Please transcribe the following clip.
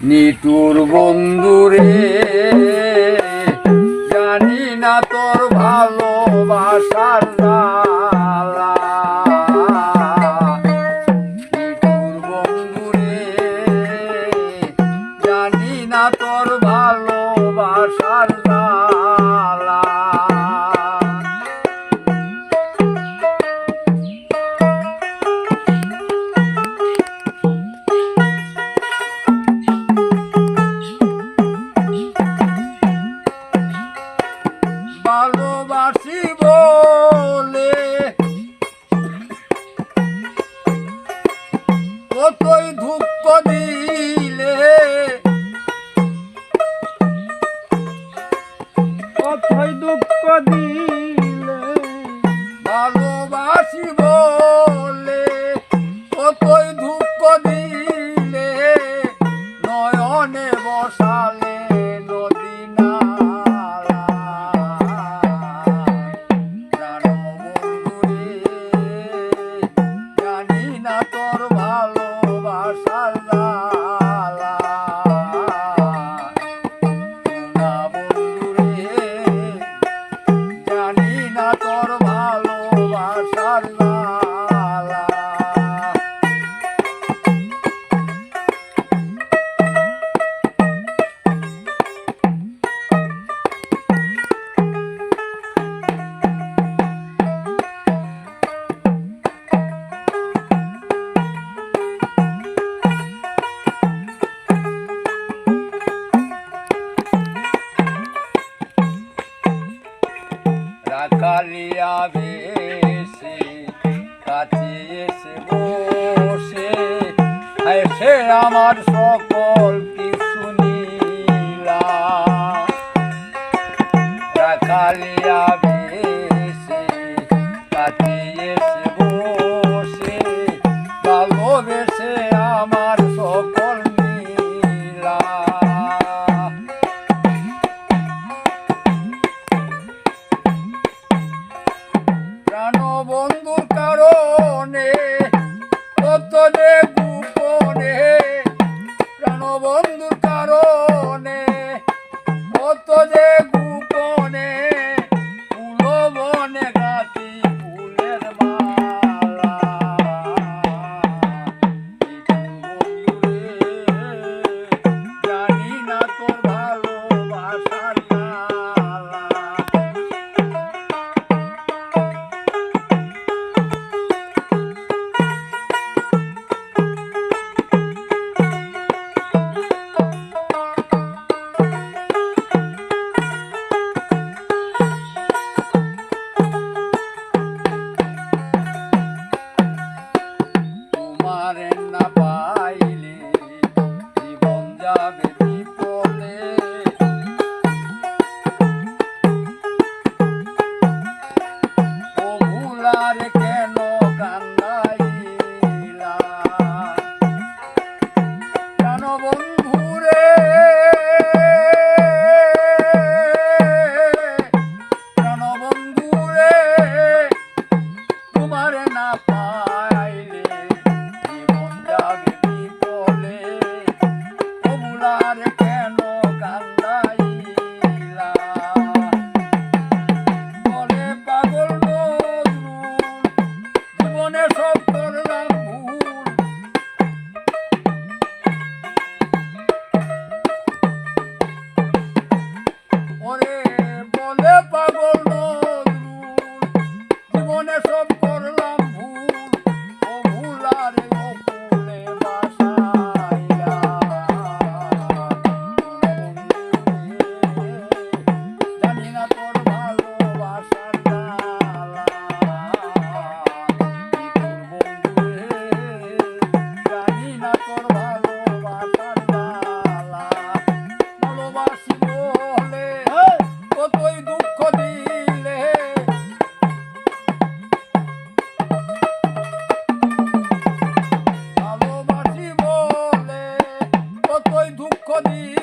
নিটুর বন্ধুরে জানি না তোর ভালোবাসার নালা নিটুর বন্ধুরে জানি না তোর ভালোবাসার জ্বালা। কদিন বসে। এসে আমার সকল কিছু নিলা। রাখালিয়া যে গোপনে প্রাণ বন্ধুর কারণে। কত যে গোপনে ফুল বনে গাতি ফুলের মালা। জানি না তোর আর কেন কান্না body.